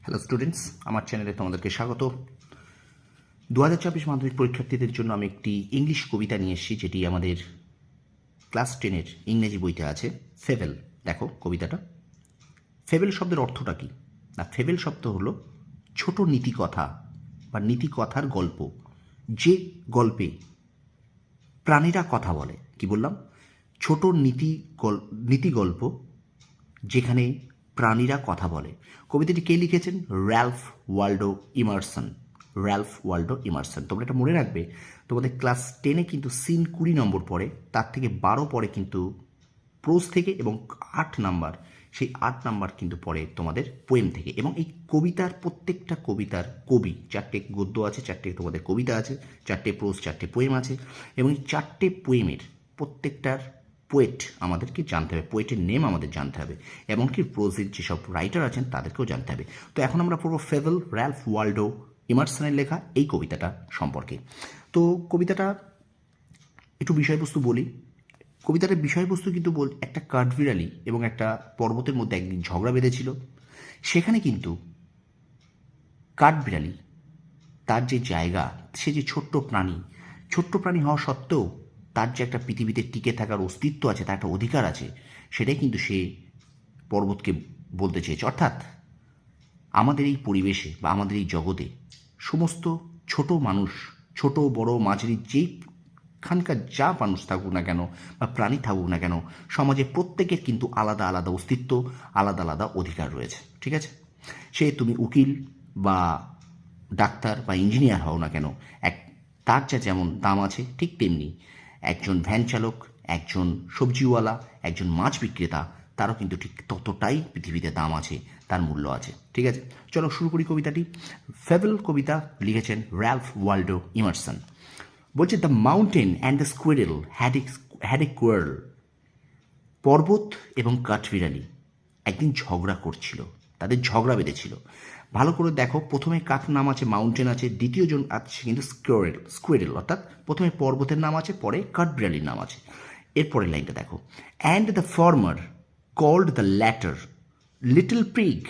Hello students আমার চ্যানেলে তোমাদেরকে স্বাগত। দু হাজার চব্বিশ মাধ্যমিক পরীক্ষার্থীদের জন্য আমি একটি ইংলিশ কবিতা নিয়ে এসেছি, যেটি আমাদের ক্লাস টেনের ইংরেজি বইতে আছে। ফেভেল দেখো কবিতাটা। ফেভেল শব্দের অর্থটা কী? না ফেভেল শব্দ হলো ছোট নীতিকথা বা নীতিকথার গল্প, যে গল্পে প্রাণীরা কথা বলে। কি বললাম? ছোট নীতি নীতি গল্প, যেখানে প্রাণীরা কথা বলে। কবিতাটি কে লিখেছেন? Ralph Waldo Emerson. Ralph Waldo Emerson. তোমরা এটা মনে রাখবে, তোমাদের ক্লাস টেনে কিন্তু সিন কুড়ি নম্বর পড়ে, তার থেকে বারো পরে কিন্তু প্রোজ থেকে এবং আট নাম্বার, সেই আট নাম্বার কিন্তু পড়ে তোমাদের পোয়েম থেকে। এবং এই কবিতার প্রত্যেকটা কবিতার কবি, চারটে গদ্য আছে, চারটে তোমাদের কবিতা আছে, চারটে প্রোজ, চারটে পোয়েম আছে, এবং এই চারটে পোয়েমের প্রত্যেকটার পোয়েট আমাদেরকে জানতে হবে পোয়েটের নেম আমাদের জানতে হবে, এমনকি প্রোজের যেসব রাইটার আছেন তাদেরকেও জানতে হবে। তো এখন আমরা পড়ব ফেভেল র্যালফ ওয়াল্ডো ইমার্সনের লেখা এই কবিতাটা সম্পর্কে। তো কবিতাটা একটু বিষয়বস্তু বলি। কবিতাটার বিষয়বস্তু কিন্তু বল একটা কাঠবিড়ালি এবং একটা পর্বতের মধ্যে একদিন ঝগড়া বেঁধেছিল। সেখানে কিন্তু কাঠবিড়ালি তার যে জায়গা, সে যে ছোট্ট প্রাণী ছোট্ট প্রাণী হওয়া সত্ত্বেও তার যে একটা পৃথিবীতে টিকে থাকার অস্তিত্ব আছে, তার একটা অধিকার আছে, সেটাই কিন্তু সে পর্বতকে বলতে চেয়েছে। অর্থাৎ আমাদের এই পরিবেশে বা আমাদের এই জগতে সমস্ত ছোট মানুষ, ছোট, বড়, মাঝারি যেইখানকার যা মানুষ থাকুক না কেন বা প্রাণী থাকুক না কেন সমাজে প্রত্যেকের কিন্তু আলাদা আলাদা অস্তিত্ব, আলাদা আলাদা অধিকার রয়েছে। ঠিক আছে? সে তুমি উকিল বা ডাক্তার বা ইঞ্জিনিয়ার হও না কেন, এক তার যা যেমন দাম আছে, ঠিক তেমনি একজন ভ্যান চালক, একজন সবজিওয়ালা, একজন মাছ বিক্রেতা, তারও কিন্তু ঠিক ততটাই পৃথিবীতে দাম আছে, তার মূল্য আছে। ঠিক আছে? চলো শুরু করি কবিতাটি। ফেভেল কবিতা লিখেছেন র্যালফ ওয়াল্ডো ইমারসন। বলছে, the mountain and the squirrel had had a quarrel. পর্বত এবং কাঠবিড়ালি একদিন ঝগড়া করছিল, তাদের ঝগড়া বেঁধেছিল। ভালো করে দেখো, প্রথমে কাঠ নাম আছে? মাউন্টেন আছে, দ্বিতীয় জন আছে কিন্তু স্কোয়ারেল স্কোয়ারেল অর্থাৎ প্রথমে পর্বতের নাম আছে, পরে কাঠবিড়ালির নাম আছে। এরপরের লাইনটা দেখো। And the former called the latter little prig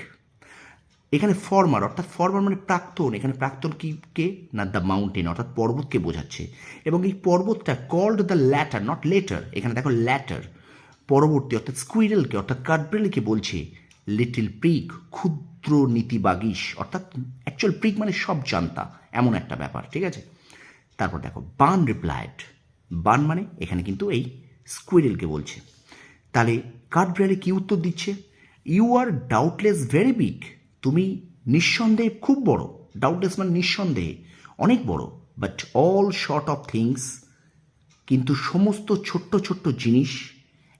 এখানে ফর্মার অর্থাৎ ফর্মার মানে প্রাক্তন। এখানে প্রাক্তন কি কে? না দ্য মাউন্টেন অর্থাৎ পর্বতকে বোঝাচ্ছে। এবং এই পর্বতটা called the latter not letter এখানে দেখো ল্যাটার পরবর্তী অর্থাৎ স্কুইরেলকে অর্থাৎ কাঠবিড়ালিকে বলছে। লিটল প্রিক ক্ষুদ্র নীতিবাগিস অর্থাৎ অ্যাকচুয়াল প্রিক মানে সব জানতা, এমন একটা ব্যাপার, ঠিক আছে? তারপর দেখো, বান রিপ্লাইড, বান মানে এখানে কিন্তু এই স্কুইরেলকে বলছে। তাহলে কাঠবিড়ালি কি উত্তর দিচ্ছে? You are doubtless very big তুমি নিঃসন্দেহে খুব বড় ডাউটলেস মানে নিঃসন্দেহে অনেক বড় but all sort of things কিন্তু সমস্ত ছোট্ট ছোট্ট জিনিস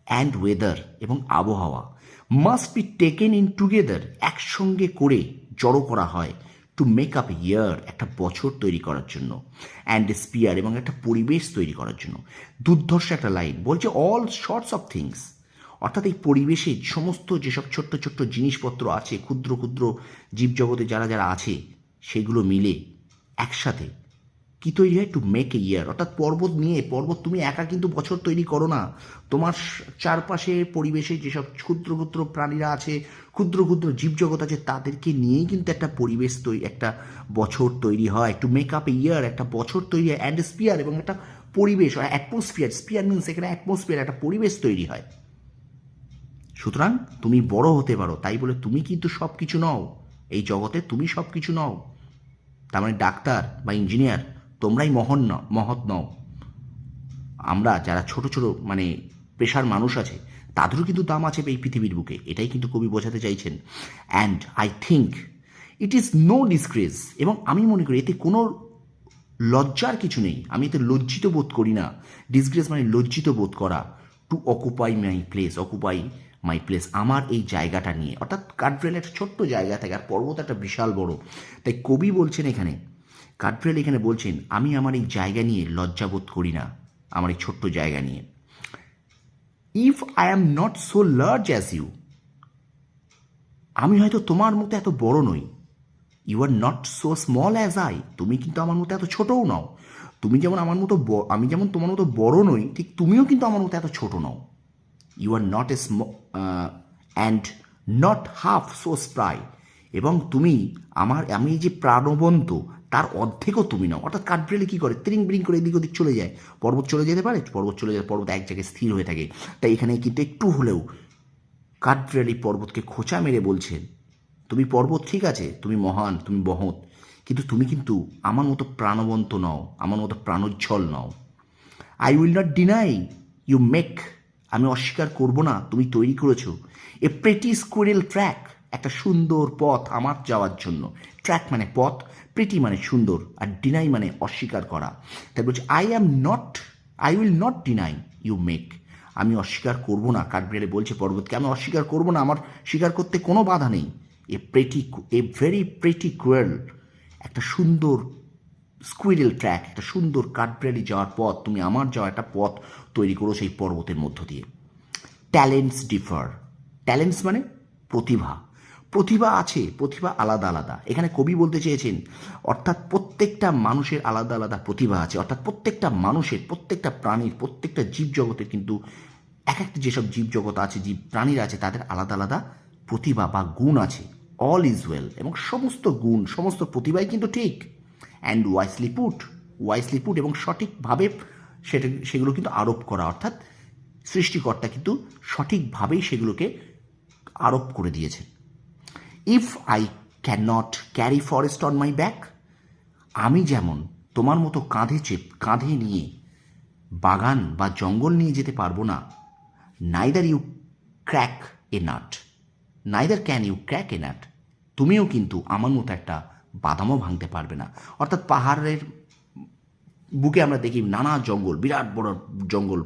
অ্যান্ড ওয়েদার এবং আবহাওয়া must be taken in together একসঙ্গে করে জড়ো করা হয় টু মেক আপ ইয়ার একটা বছর তৈরি করার জন্য অ্যান্ড স্পিয়ার এবং একটা পরিবেশ তৈরি করার জন্য। দুর্ধর্ষ একটা লাইন বলছে অল শর্টস অফ থিংস অর্থাৎ এই পরিবেশে সমস্ত যেসব ছোট্ট ছোট্ট জিনিসপত্র আছে, ক্ষুদ্র ক্ষুদ্র জীবজগতে যারা যারা আছে, সেগুলো মিলে একসাথে কি তৈরি হয়? টু মেক এ ইয়ার অর্থাৎ পর্বত নিয়ে, পর্বত তুমি একা কিন্তু বছর তৈরি করো না। তোমার চারপাশে, পরিবেশে যেসব ক্ষুদ্র ক্ষুদ্র প্রাণীরা আছে ক্ষুদ্র ক্ষুদ্র জীবজগৎ আছে, তাদেরকে নিয়েই কিন্তু একটা পরিবেশ তৈরি একটা বছর তৈরি হয়। To make up a year একটা বছর তৈরি হয়। অ্যান্ড স্পিয়ার এবং একটা পরিবেশ হয় অ্যাটমসফিয়ার স্পিয়ার মিনস এখানে অ্যাটমসফিয়ার একটা পরিবেশ তৈরি হয়। সুতরাং তুমি বড় হতে পারো। তাই বলে তুমি কিন্তু সব কিছু নও। এই জগতে তুমি সব কিছু নও। তার মানে ডাক্তার বা ইঞ্জিনিয়ার তোমরাই মহৎ ন, মহৎ নও। আমরা যারা ছোট ছোট মানে পেশার মানুষ আছে, তাদেরও কিন্তু দাম আছে এই পৃথিবীর বুকে। এটাই কিন্তু কবি বোঝাতে চাইছেন। And I think it is no disgrace এবং আমি মনে করি এতে কোনো লজ্জার কিছু নেই। আমি এতে লজ্জিত বোধ করি না। ডিসগ্রেস মানে লজ্জিত বোধ করা। To occupy my place occupy my place আমার এই জায়গাটা নিয়ে। অর্থাৎ কাঠব্রেল একটা ছোট্ট জায়গা থাকে আর পর্বত একটা বিশাল বড়। তাই কবি বলছেন এখানে কাঠব্রেল এখানে বলছেন, আমি আমার এই জায়গা নিয়ে লজ্জাবোধ করি না, আমার এই ছোট্ট জায়গা নিয়ে। If I am not so large as you আমি হয়তো তোমার মতো এত বড় নই। You are not so small as I তুমি কিন্তু আমার মতো এত ছোটও নও। তুমি যেমন আমার মতো আমি যেমন তোমার মতো বড় নই, ঠিক তুমিও কিন্তু আমার মতো এত ছোট নও। You are not a small and not half so spry এবং তুমি আমার, আমি যে প্রাণবন্ত তার অর্ধেকও তুমি নাও। অর্থাৎ কাঠবিড়ালি কী করে? ত্রিং ব্রিং করে এদিক ওদিক চলে যায়। পর্বত চলে যেতে পারে, পর্বত চলে যায় পর্বত এক জায়গায় স্থির হয়ে থাকে। তাই এখানে কিন্তু একটু হলেও কাঠবিড়ালি পর্বতকে খোঁচা মেরে বলছেন তুমি পর্বত ঠিক আছে, তুমি মহান, তুমি বহৎ, কিন্তু তুমি কিন্তু আমার মতো প্রাণবন্ত নও, আমার মতো প্রাণোজ্জ্বল নও। I will not deny you make আমি অস্বীকার করব না, তুমি তৈরি করেছ। এ প্রেটি স্কুইরেল ট্র্যাক একটা সুন্দর পথ আমার যাওয়ার জন্য। ট্র্যাক মানে পথ প্রেটি মানে সুন্দর, আর ডিনাই মানে অস্বীকার করা। তাই বলছে I am not I will not deny you make আমি অস্বীকার করব না কাঠবিড়ালে বলছে পর্বতকে। আমি অস্বীকার করব না, আমার স্বীকার করতে কোনো বাধা নেই। A pretty a very pretty cruel একটা সুন্দর স্কুইরেল ট্র্যাক একটা সুন্দর কাঠবিড়ালি যাওয়ার পথ, তুমি আমার যাওয়া একটা পথ তৈরি করো সেই পর্বতের মধ্য দিয়ে। ট্যালেন্টস ডিফার ট্যালেন্টস মানে প্রতিভা। প্রতিভা আছে, প্রতিভা আলাদা আলাদা। এখানে কবি বলতে চেয়েছেন, অর্থাৎ প্রত্যেকটা মানুষের আলাদা আলাদা প্রতিভা আছে, অর্থাৎ প্রত্যেকটা মানুষের, প্রত্যেকটা প্রাণীর, প্রত্যেকটা জীবজগতের কিন্তু এক একটা যেসব জীবজগৎ আছে জীব প্রাণীরা আছে, তাদের আলাদা আলাদা প্রতিভা বা গুণ আছে। অল ইজ ওয়েল এবং সমস্ত গুণ, সমস্ত প্রতিভাই কিন্তু ঠিক। And wisely put wisely put এবং সঠিকভাবে সেটা, সেগুলো কিন্তু আরোপ করা, অর্থাৎ সৃষ্টিকর্তা কিন্তু সঠিকভাবেই সেগুলোকে আরোপ করে দিয়েছেন। If I can not carry forest on my back আমি যেমন তোমার মতো কাঁধে চেপ, কাঁধে নিয়ে বাগান বা জঙ্গল নিয়ে যেতে পারব না neither you crack a nut neither can you crack a nut তুমিও কিন্তু আমার মতো একটা বাদামও ভাঙতে পারবে না। অর্থাৎ পাহাড়ের বুকে আমরা দেখি নানা জঙ্গল, বিরাট বড় জঙ্গল,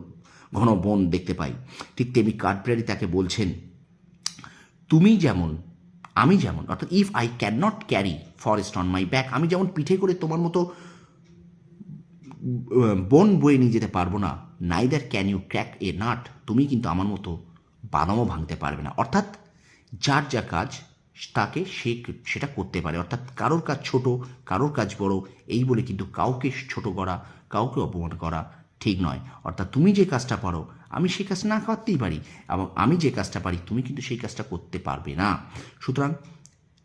ঘন বন দেখতে পাই। ঠিক তেমনি কাঠবিড়ালি তাকে বলছেন, তুমি যেমন আমি যেমন, অর্থাৎ if I can not carry forest on my back আমি যেমন পিঠে করে তোমার মতো বন বয়ে নিয়ে যেতে পারব না neither can you crack a nut তুমি কিন্তু আমার মতো বাদামও ভাঙতে পারবে না। অর্থাৎ যার যা কাজ, তাকে সে সেটা করতে পারে। অর্থাৎ কারোর কাজ ছোট, কারোর কাজ বড়, এই বলে কিন্তু কাউকে ছোট করা, কাউকে অপমান করা ঠিক নয়। অর্থাৎ তুমি যে কাজটা পারো আমি সেই কাজ না করতেই পারি। এবং আমি যে কাজটা পারি, তুমি কিন্তু সেই কাজটা করতে পারবে না। সুতরাং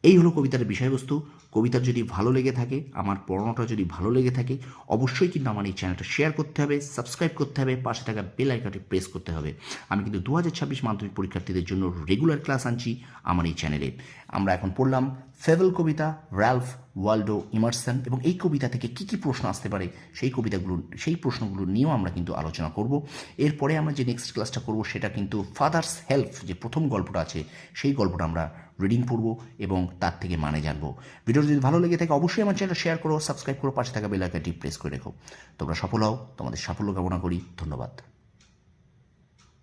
এই হলো কবিতার বিষয়বস্তু। কবিতা যদি ভালো লেগে থাকে, আমার পড়ানোটা যদি ভালো লেগে থাকে, অবশ্যই কিন্তু আমার এই চ্যানেলটা শেয়ার করতে হবে সাবস্ক্রাইব করতে হবে, পাশে থাকা বেল আইকনটি প্রেস করতে হবে। আমি কিন্তু দু হাজার ছাব্বিশ মাধ্যমিক পরীক্ষার্থীদের জন্য রেগুলার ক্লাস আনছি আমার এই চ্যানেলে আমরা এখন পড়লাম ফেভেল কবিতা র্যালফ ওয়াল্ডো ইমার্সন। এবং এই কবিতা থেকে কি কি প্রশ্ন আসতে পারে, সেই কবিতাগুলো, সেই প্রশ্নগুলো নিয়েও আমরা কিন্তু আলোচনা করব। এরপরে আমরা যে নেক্সট ক্লাসটা করব, সেটা কিন্তু ফাদার্স হেল্প যে প্রথম গল্পটা আছে, সেই গল্পটা আমরা রিডিং পড়ব এবং তার থেকে মানে জানব। ভিডিও যদি ভালো লেগে থাকে, অবশ্যই আমার চ্যানেলটা শেয়ার করো সাবস্ক্রাইব করো, পাশে থাকা বেল আইকনটি প্রেস করে রেখো। তোমরা সফল হও, তোমাদের সাফল্য কামনা করি, ধন্যবাদ।